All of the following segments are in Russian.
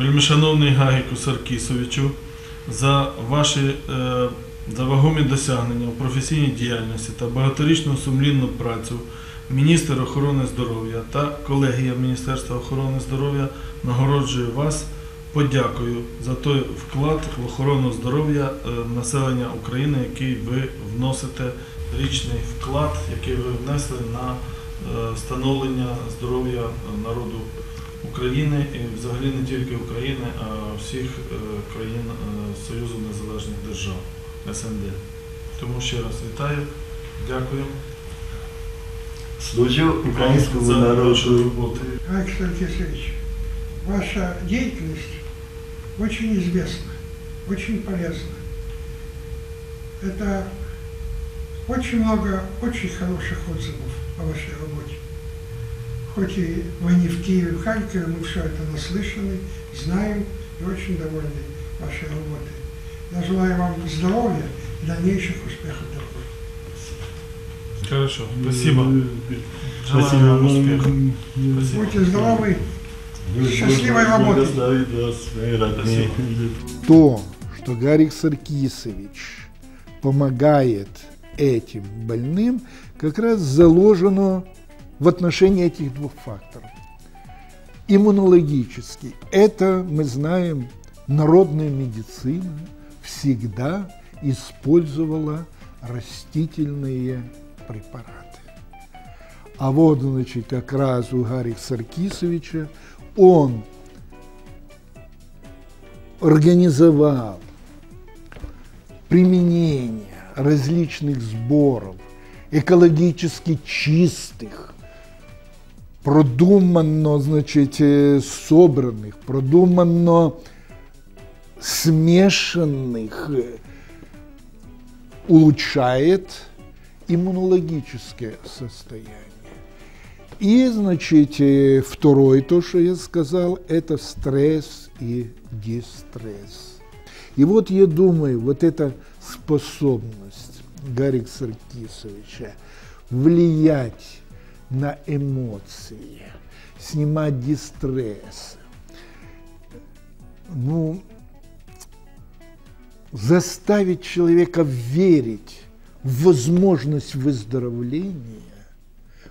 вельмишановний Гагіку Саркісовичу, за ваші е, за вагомі досягнення у професійній діяльності та багаторічну сумлінну працю міністр охорони здоров'я та колегія Міністерства охорони здоров'я нагороджує вас подякою за той вклад в охорону здоров'я е, населення України, який ви вносите, річний вклад, який ви внесли на е, становлення здоров'я народу України і взагалі не тільки України, а всіх е, країн е, Союзу Незалежних Держав СНД. Тому ще раз вітаю, дякую Служу українському за вашу народу. роботу. Александр Алексеевич, ваша деятельность очень известна, очень полезна. Это очень много очень хороших отзывов о вашей работе. Хоть и вы не в Киеве, в Харькове, мы все это наслышаны, знаем и очень довольны вашей работой. Я желаю вам здоровья и дальнейших успехов в дороге. Хорошо, спасибо. Желаю Спасибо вам успехов. Спасибо. Будьте здоровы. Счастливой работы. родные. то, что Гарик Саркисович помогает этим больным, как раз заложено в отношении этих двух факторов. Иммунологический. Это, мы знаем, народная медицина всегда использовала растительные препараты. А вот, значит, как раз у Гарика Саркисовича он организовал применение различных сборов, экологически чистых, продуманно, значит, собранных, продуманно смешанных, улучшает иммунологическое состояние. И, значит, э, второе, то, что я сказал, это стресс и дистресс. И вот я думаю, вот эта способность Гарик Саркисовича влиять на эмоции, снимать дистресс, ну, заставить человека верить в возможность выздоровления,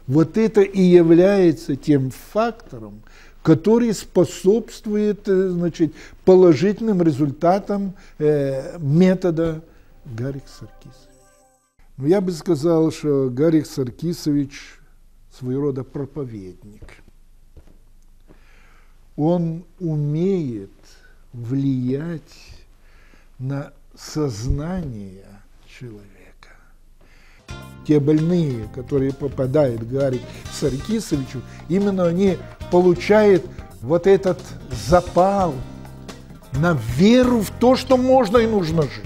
вот это и является тем фактором, который способствует э, значит, положительным результатам э, метода Гарик Саркисович. Ну, я бы сказал, что Гарик Саркисович своего рода проповедник. Он умеет влиять на сознание человека. Те больные, которые попадают к Гарри Саркисовичу, именно они получают вот этот запал на веру в то, что можно и нужно жить.